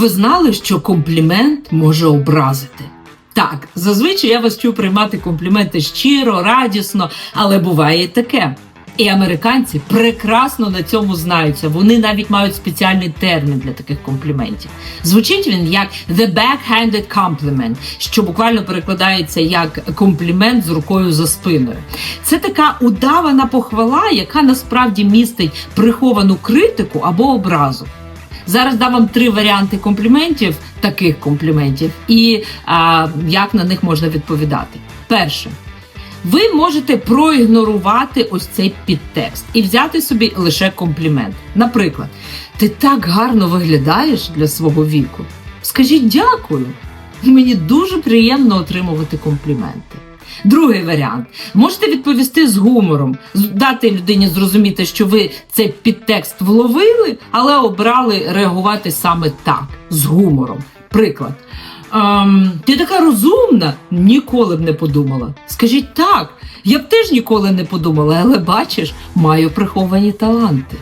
ви знали, що комплімент може образити? Так, зазвичай я вас чую приймати компліменти щиро, радісно, але буває і таке. І американці прекрасно на цьому знаються. Вони навіть мають спеціальний термін для таких компліментів. Звучить він як the backhanded compliment, що буквально перекладається як комплімент з рукою за спиною. Це така удавана похвала, яка насправді містить приховану критику або образу. Зараз дам вам три варіанти компліментів, таких компліментів, і а, як на них можна відповідати. Перше, ви можете проігнорувати ось цей підтекст і взяти собі лише комплімент. Наприклад, ти так гарно виглядаєш для свого віку. Скажіть дякую. Мені дуже приємно отримувати компліменти. Другий варіант. Можете відповісти з гумором, дати людині зрозуміти, що ви цей підтекст вловили, але обрали реагувати саме так, з гумором. Приклад. Ем, ти така розумна, ніколи б не подумала. Скажіть так, я б теж ніколи не подумала, але бачиш, маю приховані таланти.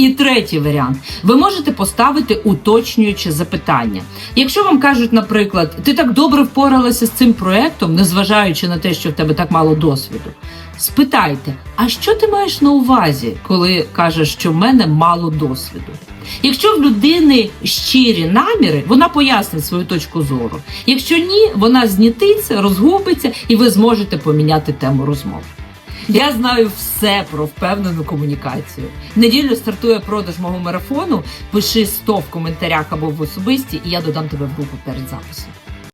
І третій варіант. Ви можете поставити уточнююче запитання. Якщо вам кажуть, наприклад, ти так добре впоралася з цим проектом, незважаючи на те, що в тебе так мало досвіду, спитайте, а що ти маєш на увазі, коли кажеш, що в мене мало досвіду? Якщо в людини щирі наміри, вона пояснить свою точку зору. Якщо ні, вона знітиться, розгубиться, і ви зможете поміняти тему розмови. Я знаю все про впевнену комунікацію. Неділю стартує продаж мого марафону. Пиши 100 в коментарях або в особисті, і я додам тебе в групу перед записом.